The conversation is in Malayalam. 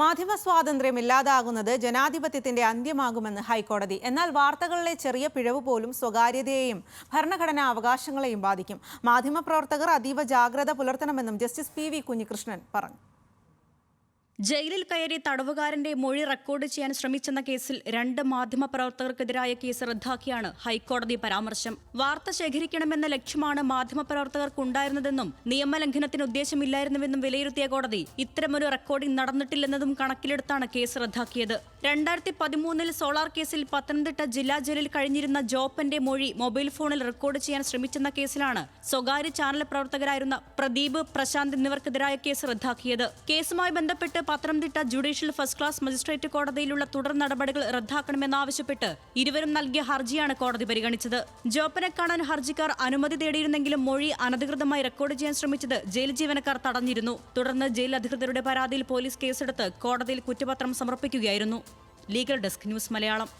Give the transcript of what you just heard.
മാധ്യമ സ്വാതന്ത്ര്യം ഇല്ലാതാകുന്നത് ജനാധിപത്യത്തിന്റെ അന്ത്യമാകുമെന്ന് ഹൈക്കോടതി. എന്നാൽ വാർത്തകളിലെ ചെറിയ പിഴവ് പോലും സ്വകാര്യതയെയും ഭരണഘടനാ അവകാശങ്ങളെയും ബാധിക്കും. മാധ്യമപ്രവർത്തകർ അതീവ ജാഗ്രത പുലർത്തണമെന്നും ജസ്റ്റിസ് പി വി കുഞ്ഞികൃഷ്ണൻ പറഞ്ഞു. ജയിലിൽ കയറി തടവുകാരന്റെ മൊഴി റെക്കോർഡ് ചെയ്യാൻ ശ്രമിച്ചെന്ന കേസിൽ രണ്ട് മാധ്യമപ്രവർത്തകർക്കെതിരായ കേസ് റദ്ദാക്കിയാണ് ഹൈക്കോടതി പരാമർശം. വാർത്ത ശേഖരിക്കണമെന്ന ലക്ഷ്യമാണ് മാധ്യമപ്രവർത്തകർക്കുണ്ടായിരുന്നതെന്നും നിയമലംഘനത്തിന് ഉദ്ദേശമില്ലായിരുന്നുവെന്നും വിലയിരുത്തിയ കോടതി ഇത്തരമൊരു റെക്കോർഡിംഗ് നടന്നിട്ടില്ലെന്നതും കണക്കിലെടുത്താണ് കേസ് റദ്ദാക്കിയത്. രണ്ടായിരത്തി പതിമൂന്നിൽ സോളാർ കേസിൽ പത്തനംതിട്ട ജില്ലാ ജയിലിൽ കഴിഞ്ഞിരുന്ന ജോപ്പന്റെ മൊഴി മൊബൈൽ ഫോണിൽ റെക്കോർഡ് ചെയ്യാൻ ശ്രമിച്ചെന്ന കേസിലാണ് സ്വകാര്യ ചാനൽ പ്രവർത്തകരായിരുന്ന പ്രദീപ് പ്രശാന്ത് എന്നിവർക്കെതിരായ കേസ് റദ്ദാക്കിയത്. കേസുമായി ബന്ധപ്പെട്ട് Pathanamthitta judicial first class magistrate കോടതിയിലുള്ള തുടർ നടപടികൾ റദ്ദാക്കണമെന്നാവശ്യപ്പെട്ട് ഇരുവരും നൽകിയ ഹർജിയാണ് കോടതി പരിഗണിച്ചത്. ജോപ്പനെ കാണാൻ ഹർജിക്കാർ അനുമതി തേടിയിരുന്നെങ്കിലും മൊഴി അനധികൃതമായി റെക്കോർഡ് ചെയ്യാൻ ശ്രമിച്ചത് ജയിൽ ജീവനക്കാർ തടഞ്ഞിരുന്നു. തുടർന്ന് ജയിൽ അധികൃതരുടെ പരാതിയിൽ പോലീസ് കേസെടുത്ത് കോടതിയിൽ കുറ്റപത്രം സമർപ്പിക്കുകയായിരുന്നു. Legal desk news Malayalam.